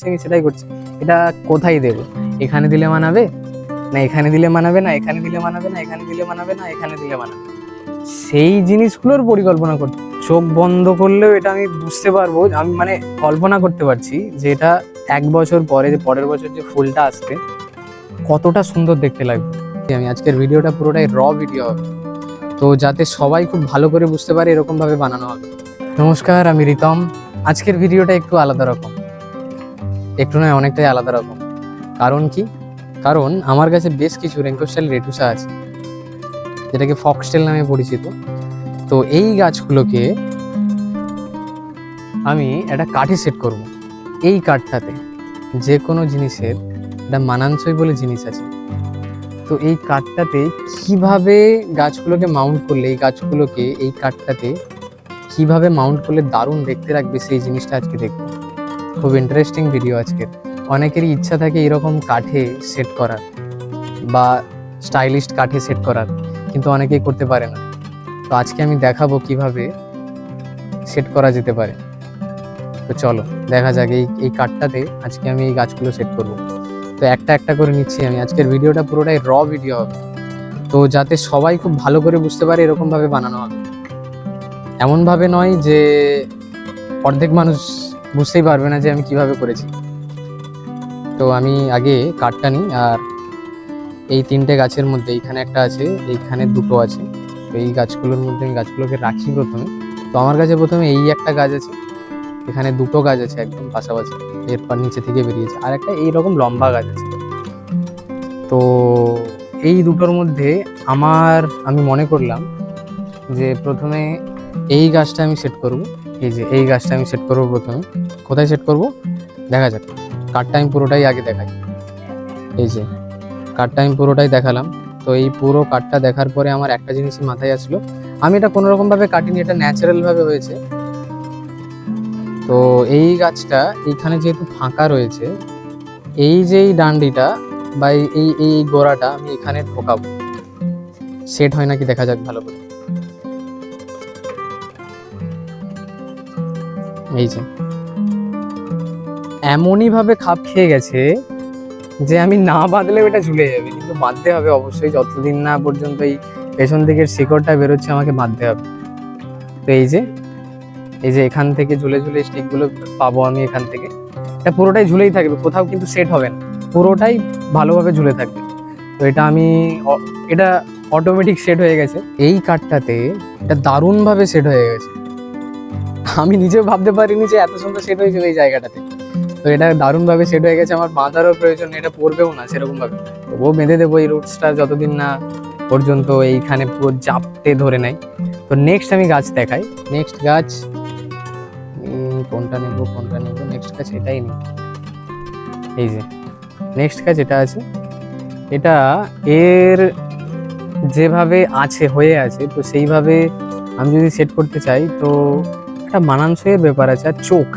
সেটাই করছি। এটা কোথায় দেব? এখানে দিলে মানাবে? না, এখানে দিলে মানাবে না, এখানে দিলে মানাবে না, এখানে দিলে মানাবে না, এখানে দিলে মানাবে সেই জিনিসগুলোর পরিকল্পনা করতে। চোখ বন্ধ করলেও এটা আমি বুঝতে পারব, আমি মানে কল্পনা করতে পারছি যে এটা এক বছর পরে, যে পরের বছর যে ফুলটা আসবে, কতটা সুন্দর দেখতে লাগবে। আমি আজকের ভিডিওটা পুরোটাই র ভিডিও হবে। তো যাতে সবাই খুব ভালো করে বুঝতে পারে এরকমভাবে বানানো হবে। নমস্কার, আমি রিতম। আজকের ভিডিওটা একটু আলাদা রকম। একটু নয় অনেকটাই আলাদা রকম। কারণ কি? কারণ আমার কাছে বেশ কিছু রেঙ্কোস্টাইল রেটুসা আছে। যেটাকে ফক্সটেল নামে পরিচিত। তো এই গাছগুলোকে আমি একটা কাঠে সেট করব। এই কাঠটাতে যে কোনো জিনিসের একটা মানানসই বলে জিনিস আছে। তো এই কাঠটাতে কীভাবে গাছগুলোকে মাউন্ট করলে, এই গাছগুলোকে এই কাঠটাতে কীভাবে মাউন্ট করলে দারুণ দেখতে রাখবে সেই জিনিসটা আজকে দেখব। খুব ইন্টারেস্টিং ভিডিও আজকের। অনেকেরই ইচ্ছা থাকে এরকম কাঠে সেট করার বা স্টাইলিস্ট কাঠে সেট করার, কিন্তু অনেকেই করতে পারে না। তো আজকে আমি দেখাবো কীভাবে সেট করা যেতে পারে। তো চলো, দেখা যাক এই এই কাঠটাতে আজকে আমি এই গাছগুলো সেট করব। তো একটা একটা করে নিচ্ছি আমি। আজকের ভিডিওটা পুরোটাই র ভিডিও হবে। তো যাতে সবাই খুব ভালো করে বুঝতে পারে এরকমভাবে বানানো হবে। এমনভাবে নয় যে অর্ধেক মানুষ বুঝতেই পারবে না যে আমি কীভাবে করেছি। তো আমি আগে কাঠটা নিই আর এই তিনটে গাছের মধ্যে এইখানে একটা আছে, এইখানে দুটো আছে। তো এই গাছগুলোর মধ্যে আমি গাছগুলোকে রাখি প্রথমে। তো আমার কাছে প্রথমে এই একটা গাছ আছে, এখানে দুটো গাছ আছে একদম পাশাপাশি, এরপর নিচে থেকে বেরিয়েছে। আর একটা এইরকম লম্বা গাছ আছে। তো এই দুটোর মধ্যে আমার, আমি মনে করলাম যে প্রথমে এই গাছটা আমি সেট করব। এই যে এই গাছটা আমি সেট করব প্রথমে। কোথায় সেট করব? দেখা যাক। কাঠটা আমি পুরোটাই আগে দেখাই। এই যে কাঠটা আমি পুরোটাই দেখালাম। তো এই পুরো কাঠটা দেখার পরে আমার একটা জিনিসই মাথায় আসলো। আমি এটা কোনো রকম ভাবে কাটিনি, এটা ন্যাচারাল ভাবে হয়েছে। তো এই গাছটা এইখানে যেহেতু ফাঁকা রয়েছে, এই যে এই ডান্ডিটা বা এই এই এই গোড়াটা আমি এখানে ঢোকাবো সেট হয় নাকি দেখা যাক ভালো করে। এই যে। এমনই ভাবে খাপ খেয়ে গেছে যে আমি না বাঁধলেও এটা ঝুলে যাবে। কিন্তু বাঁধতে হবে অবশ্যই, যতদিন না পর্যন্ত এই পেছন দিকের শিকড়টা বেরোচ্ছে আমাকে বাঁধতে হবে। তো এই যে এই যে এখান থেকে ঝুলে ঝুলে স্টিকগুলো পাবো আমি এখান থেকে। এটা পুরোটাই ঝুলেই থাকবে, কোথাও কিন্তু সেট হবে না। পুরোটাই ভালোভাবে ঝুলে থাকবে। তো এটা আমি এটা অটোমেটিক সেট হয়ে গেছে। এই কাঠটাতে এটা দারুণভাবে সেট হয়ে গেছে। আমি নিজেও ভাবতে পারিনি যে এত সুন্দর সেট হয়েছে এই জায়গাটাতে। তো এটা দারুণভাবে সেট হয়ে গেছে, আমার বাঁধারও প্রয়োজন, এটা পড়বেও না সেরকম ভাবে তবুও বেঁধে দেবো এই রুটসটা যতদিন না পর্যন্ত এইখানে পুরো জাপটে ধরে নেয়। তো নেক্সট আমি গাছ দেখাই। নেক্সট গাছ কোনটা নেব কোনটা নেব? নেক্সট গাছ এটাই নেই এই যে নেক্সট গাছ এটা আছে। এটা এর যেভাবে আছে, হয়ে আছে, তো সেইভাবে আমি যদি সেট করতে চাই, তো একটা মানানসইয়ের ব্যাপার আছে, আর চোখ।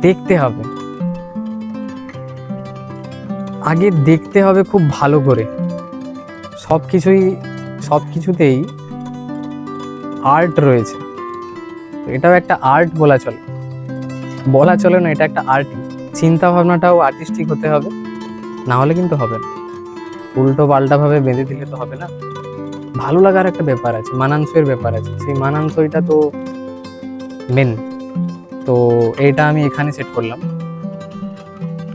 দেখতে হবে। আগে দেখতে হবে খুব ভালো করে। সব কিছুই, সব কিছুতেই আর্ট রয়েছে। এটাও একটা আর্ট বলা চলে। বলা চলে না, এটা একটা আর্টই চিন্তা ভাবনাটাও আর্টিস্টিক হতে হবে। না হলে কিন্তু হবে না। উল্টো পাল্টাভাবে বেঁধে দিলে তো হবে না। ভালো লাগার একটা ব্যাপার আছে, মানানসইয়ের ব্যাপার আছে। সেই মানানসইটা তো মেন তো এটা আমি এখানে সেট করলাম।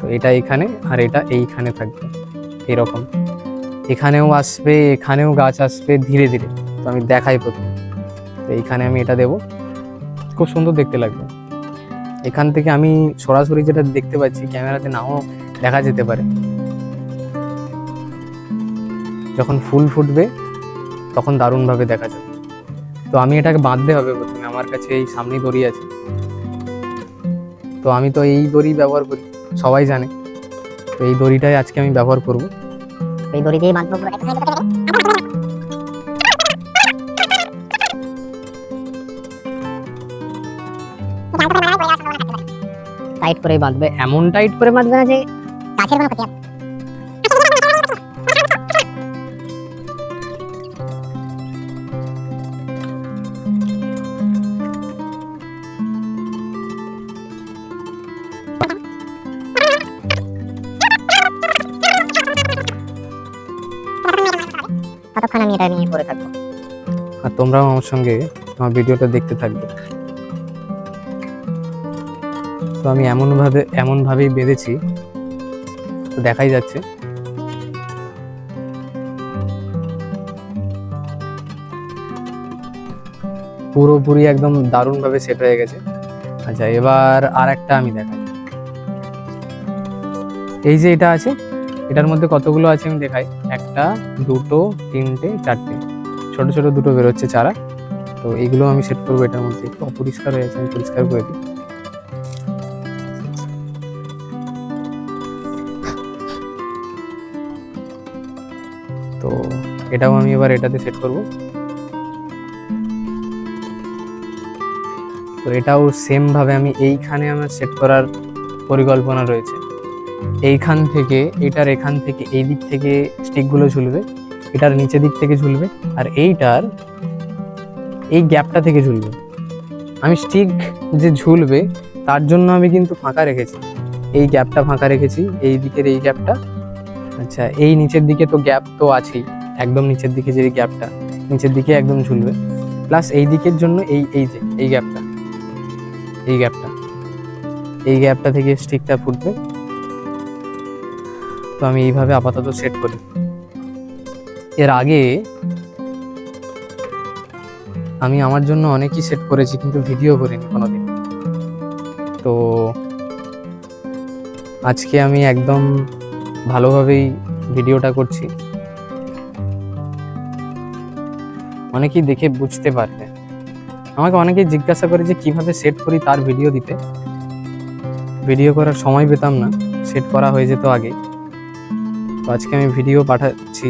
তো এটা এখানে আর এটা এইখানে থাকবে। এরকম। এখানেও আসবে, এখানেও গাছ আসবে ধীরে ধীরে। তো আমি দেখাই প্রথম। তো এইখানে আমি এটা দেব। খুব সুন্দর দেখতে লাগবে। এখান থেকে আমি সরাসরি যেটা দেখতে পাচ্ছি, ক্যামেরাতে নাও দেখা যেতে পারে। যখন ফুল ফুটবে, তখন দারুণভাবে দেখা যাবে। তো আমি এটাকে বাঁধতে হবে প্রথমে আমার কাছে এই সামনেই দড়ি আছে। তো আমি তো এই দড়ি ব্যবহার করি সবাই জানে। তো এই দড়িটাই আজকে আমি ব্যবহার করব। এই দড়ি দিয়ে বাঁধবো টাইট করে বাঁধবে। এমন টাইট করে বাঁধবে না যে গাছের কোনো ক্ষতি তোমরাও আমার সঙ্গে আমার ভিডিওটা দেখতে থাকবে। তো আমি এমনভাবে, এমনভাবেই বেঁধেছি দেখাই যাচ্ছে। পুরোপুরি একদম দারুণভাবে সেট হয়ে গেছে। আচ্ছা এবার আর একটা আমি দেখাই। এই যে এটা আছে, এটার মধ্যে কতগুলো আছে আমি দেখাই। একটা, দুটো, তিনটে, চারটে। ছোট ছোট দুটো বেরোচ্ছে চারা তো এইগুলো আমি সেট করব, এটার মধ্যে একটু অপরিষ্কার হয়ে আমি পরিষ্কার করে দিই। তো এটাও আমি এবার এটাতে সেট করব। তো এটাও সেমভাবে আমি এইখানে আমার সেট করার পরিকল্পনা রয়েছে। এইখান থেকে, এটার এখান থেকে, এই দিক থেকে স্টিকগুলো ঝুলবে। এটার নিচে দিক থেকে ঝুলবে আর এইটার এই গ্যাপটা থেকে ঝুলবে। আমি স্টিক যে ঝুলবে, তার জন্য আমি কিন্তু ফাঁকা রেখেছি। এই গ্যাপটা ফাঁকা রেখেছি, এই দিকের এই গ্যাপটা। আচ্ছা এই নিচের দিকে তো গ্যাপ তো আছেই, একদম নিচের দিকে যে গ্যাপটা, নিচের দিকে একদম ঝুলবে। প্লাস এই দিকের জন্য এই এই যে, এই গ্যাপটা এই গ্যাপটা এই গ্যাপটা থেকে স্টিকটা ফুটবে। তো আমি এইভাবে আপাতত সেট করি। এর আগে আমি আমার জন্য অনেকই সেট করেছি, কিন্তু ভিডিও করিনি কোনোদিন। তো আজকে আমি একদম ভালোভাবেই ভিডিওটা করছি। অনেকেই দেখে বুঝতে পারবে। আমাকে অনেকেই জিজ্ঞাসা করে যে কীভাবে সেট করি তার ভিডিও দিতে। ভিডিও করার সময় পেতাম না সেট করা হয়ে যেত আগে। তো আজকে আমি ভিডিও পাঠাচ্ছি।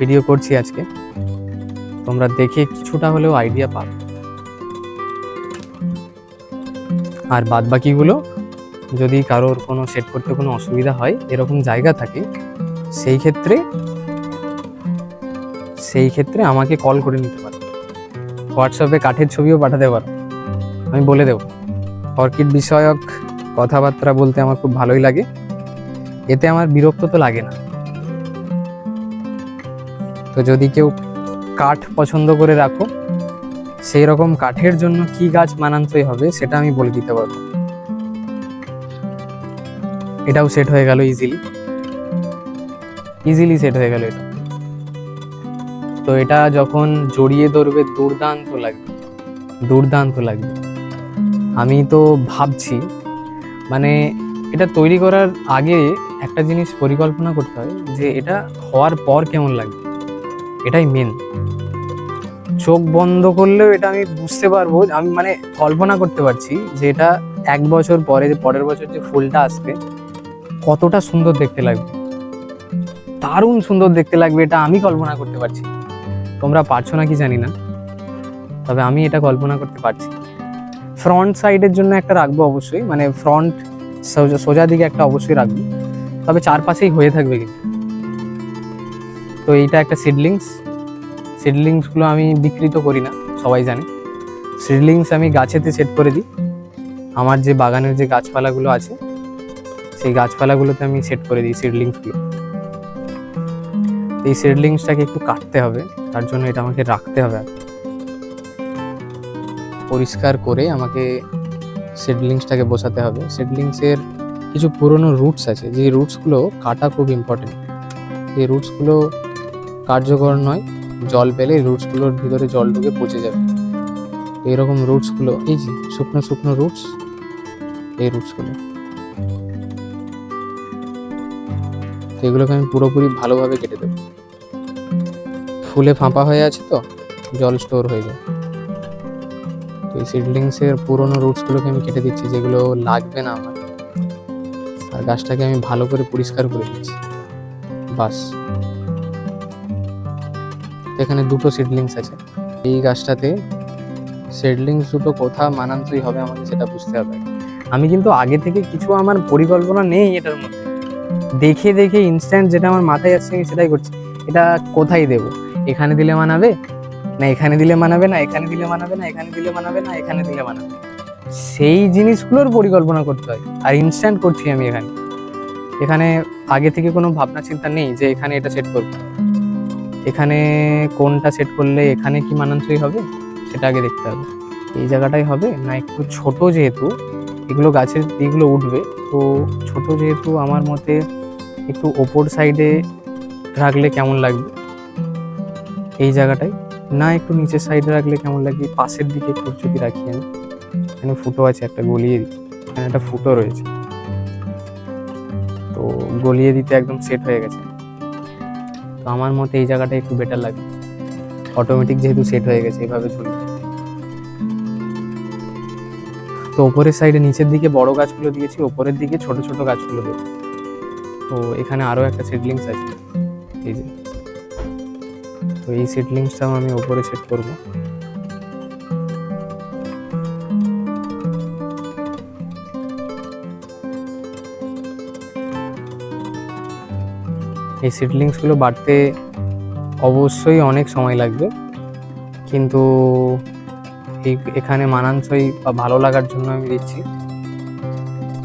ভিডিও করছি আজকে। তোমরা দেখে কিছুটা হলেও আইডিয়া পাবে আর বাদ বাকিগুলো যদি কারোর কোনো সেট করতে কোনো অসুবিধা হয়, এরকম জায়গা থাকে, সেই ক্ষেত্রে সেই ক্ষেত্রে আমাকে কল করে নিতে পারো। হোয়াটসঅ্যাপে কাঠের ছবিও পাঠাতে পারো। আমি বলে দেবো। অর্কিড বিষয়ক কথাবার্তা বলতে আমার খুব ভালোই লাগে। এতে আমার বিরক্ত তো লাগে না। তো যদি কেউ কাঠ পছন্দ করে রাখো সেই রকম কাঠের জন্য কি গাছ মানানসই হবে সেটা আমি বলে দিতে পারব। এটাও সেট হয়ে গেল ইজিলি ইজিলি সেট হয়ে গেল এটা। তো এটা যখন জড়িয়ে ধরবে, দুর্দান্ত লাগবে। দুর্দান্ত লাগবে। আমি তো ভাবছি মানে এটা তৈরি করার আগে একটা জিনিস পরিকল্পনা করতে হয় যে এটা হওয়ার পর কেমন লাগবে? এটাই মেন চোখ বন্ধ করলেও এটা আমি বুঝতে পারব, আমি মানে কল্পনা করতে পারছি যে এটা এক বছর পরে, যে পরের বছর যে ফুলটা আসবে, কতটা সুন্দর দেখতে লাগবে। দারুণ সুন্দর দেখতে লাগবে এটা আমি কল্পনা করতে পারছি। তোমরা পারছ না কি জানি না, তবে আমি এটা কল্পনা করতে পারছি। ফ্রন্ট সাইডের জন্য একটা রাখব অবশ্যই মানে ফ্রন্ট সোজা দিকে একটা অবশ্যই রাখব, তবে চারপাশেই হয়ে থাকবে কিন্তু। তো এইটা একটা সিডলিংস সিডলিংসগুলো আমি বিকৃত করি না, সবাই জানে। সিডলিংস আমি গাছেতে সেট করে দিই। আমার যে বাগানের যে গাছপালাগুলো আছে, সেই গাছপালাগুলোতে আমি সেট করে দিই সিডলিংসগুলো এই সিডলিংসটাকে একটু কাটতে হবে, তার জন্য এটা আমাকে রাখতে হবে। পরিষ্কার করে আমাকে সিডলিংসটাকে বসাতে হবে। সিডলিংসের কিছু পুরনো রুটস আছে, যে রুটসগুলো কাটা খুব ইম্পর্টেন্ট যে রুটসগুলো কার্যকর নয়। জল পেলে রুটসগুলোর ভিতরে জল ঢুকে পচে যাবে। এরকম রুটসগুলো, এই যে শুকনো শুকনো রুটস, এই রুটসগুলো। এগুলোকে আমি পুরোপুরি ভালোভাবে কেটে দেবো। ফুলে ফাঁপা হয়ে আছে তো, জল স্টোর হয়ে যায়। তো এই সিডলিংসের পুরোনো রুটসগুলোকে আমি কেটে দিচ্ছি, যেগুলো লাগবে না আমার। আর গাছটাকে আমি ভালো করে পরিষ্কার করে দিচ্ছি বাস। এখানে দুটো সিডলিংস আছে। এই গাছটাতে সিডলিংস দুটো কোথা মানানসই হবে আমাকে সেটা বুঝতে হবে। আমি কিন্তু আগে থেকে কিছু আমার পরিকল্পনা নেই এটার মধ্যে। দেখে দেখে ইনস্ট্যান্ট যেটা আমার মাথায় আসছে আমি সেটাই করছি। এটা কোথায় দেব? এখানে দিলে মানাবে? না, এখানে দিলে মানাবে না, এখানে দিলে মানাবে না, এখানে দিলে মানাবে না, এখানে দিলে মানাবে সেই জিনিসগুলোর পরিকল্পনা করতে হয়। আর ইনস্ট্যান্ট করছি আমি এখানে। এখানে আগে থেকে কোনো ভাবনা চিন্তা নেই যে এখানে এটা সেট করব। এখানে কোনটা সেট করলে এখানে কি মানানসই হবে, সেটা আগে দেখতে হবে। এই জায়গাটাই হবে, না একটু ছোট যেহেতু, এগুলো গাছের এগুলো উঠবে, তো ছোট যেহেতু আমার মতে একটু ওপর সাইডে রাখলে কেমন লাগবে? এই জায়গাটায় না একটু নিচের সাইডে রাখলে কেমন লাগবে? পাশের দিকে একটু যদি রাখি আমি। এখানে ফুটো আছে, একটা গলিয়ে দিই এখানে একটা ফুটো রয়েছে। তো গলিয়ে দিতে একদম সেট হয়ে গেছে। আমার মতে এই জায়গাটা একটু বেটার লাগে। অটোমেটিক যেহেতু সেট হয়ে গেছে, এভাবে ঝুলবে তো ওপরের সাইডে নিচের দিকে বড় গাছগুলো দিয়েছি, ওপরের দিকে ছোট ছোট গাছগুলো দেবো। তো এখানে আরও একটা সিডলিংস আছে। এই যে। তো এই সিডলিংসটাও আমি ওপরে সেট করব। এই সিডলিংসগুলো বাড়তে অবশ্যই অনেক সময় লাগবে। কিন্তু এই এখানে মানানসই বা ভালো লাগার জন্য আমি দিচ্ছি।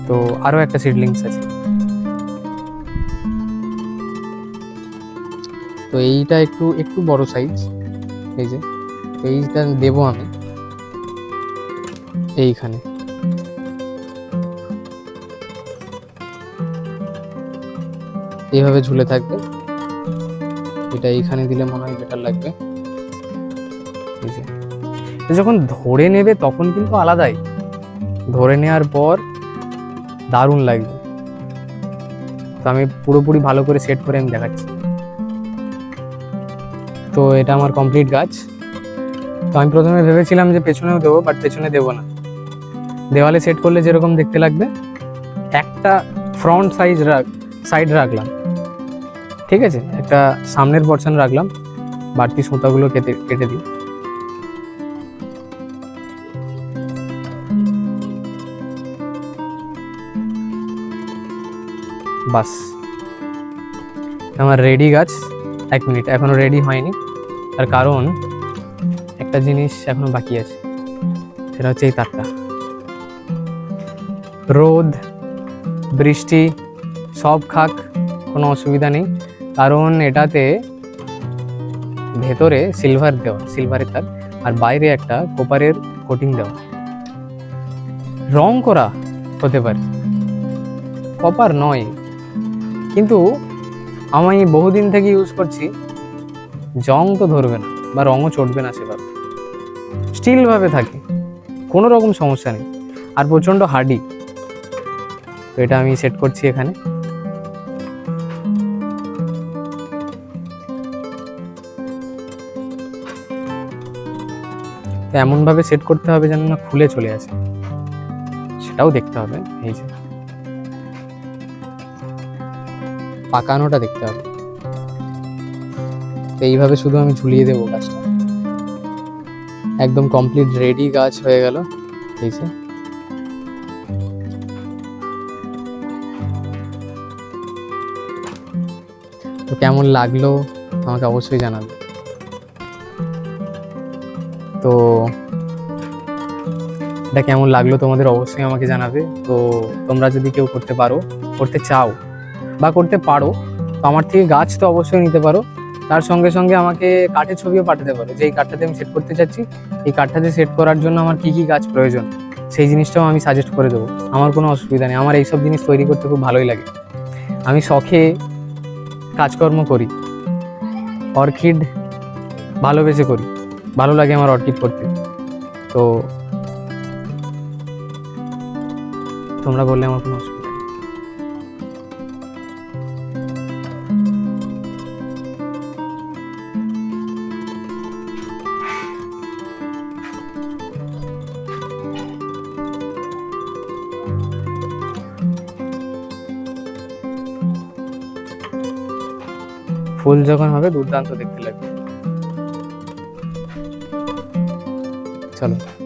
তো আরও একটা সিডলিংস আছে। তো এইটা একটু একটু বড় সাইজ এই যে, এইটা দেবো আমি। এইখানে। এইভাবে ঝুলে থাকবে। এটা এইখানে দিলে মনে হয় বেটার লাগবে। যখন ধরে নেবে তখন কিন্তু আলাদাই। ধরে নেওয়ার পর দারুণ লাগবে। তো আমি পুরোপুরি ভালো করে সেট করে আমি দেখাচ্ছি। তো এটা আমার কমপ্লিট গাছ তো আমি প্রথমে ভেবেছিলাম যে পেছনেও দেবো বাট পেছনে দেবো না। দেওয়ালে সেট করলে যেরকম দেখতে লাগবে, একটা ফ্রন্ট সাইজ রাখ সাইড রাখলাম। ঠিক আছে? একটা সামনের পর্শন রাখলাম, বাড়তি সুতাগুলো কেটে কেটে দিই। বাস। আমার রেডি গাছ, এক মিনিট এখনও রেডি হয়নি। তার কারণ, একটা জিনিস এখনও বাকি আছে, সেটা হচ্ছে এই তারটা। রোদ, বৃষ্টি, সব খাক, কোনো অসুবিধা নেই। কারণ এটাতে ভেতরে সিলভার দেওয়া সিলভারের তার, আর বাইরে একটা কোপারের কোটিং দেওয়া। রং করা হতে পারে। কপার নয়। কিন্তু আমি বহুদিন থেকে ইউজ করছি। জং তো ধরবে না, বা রঙও চটবে না সেভাবে। স্টিলভাবে থাকে। কোনো রকম সমস্যা নেই। আর প্রচণ্ড হার্ডি তো এটা আমি সেট করছি এখানে। তো এমনভাবে সেট করতে হবে যেন না খুলে চলে আসে। সেটাও দেখতে হবে, এই যে। পাকানোটা দেখতে হবে। তো এইভাবে শুধু আমি ঝুলিয়ে দেবো গাছটা। একদম কমপ্লিট রেডি গাছ হয়ে গেল, এই যে। তো কেমন লাগল আমাকে অবশ্যই জানাবে। তো এটা কেমন লাগল তোমাদের অবশ্যই আমাকে জানাবে। তো তোমরা যদি কেউ করতে পারো, করতে চাও বা করতে পারো, তো আমার থেকে গাছ তো অবশ্যই নিতে পারো। তার সঙ্গে সঙ্গে আমাকে কাঠের ছবিও পাঠাতে পারো। যে এই কাঠটাতে আমি সেট করতে চাচ্ছি, এই কাঠটাতে সেট করার জন্য আমার কি কি গাছ প্রয়োজন, সেই জিনিসটাও আমি সাজেস্ট করে দেবো। আমার কোনো অসুবিধা নেই। আমার এইসব জিনিস তৈরি করতে খুব ভালোই লাগে। আমি শখে কাজকর্ম করি, অর্কিড ভালোবেসে করি। ভালো লাগে আমার অর্কিড করতে। তো তোমরা বললে আমার কোনো অসুবিধা ফুল যখন হবে দুর্দান্ত দেখতে লাগবে। Salud.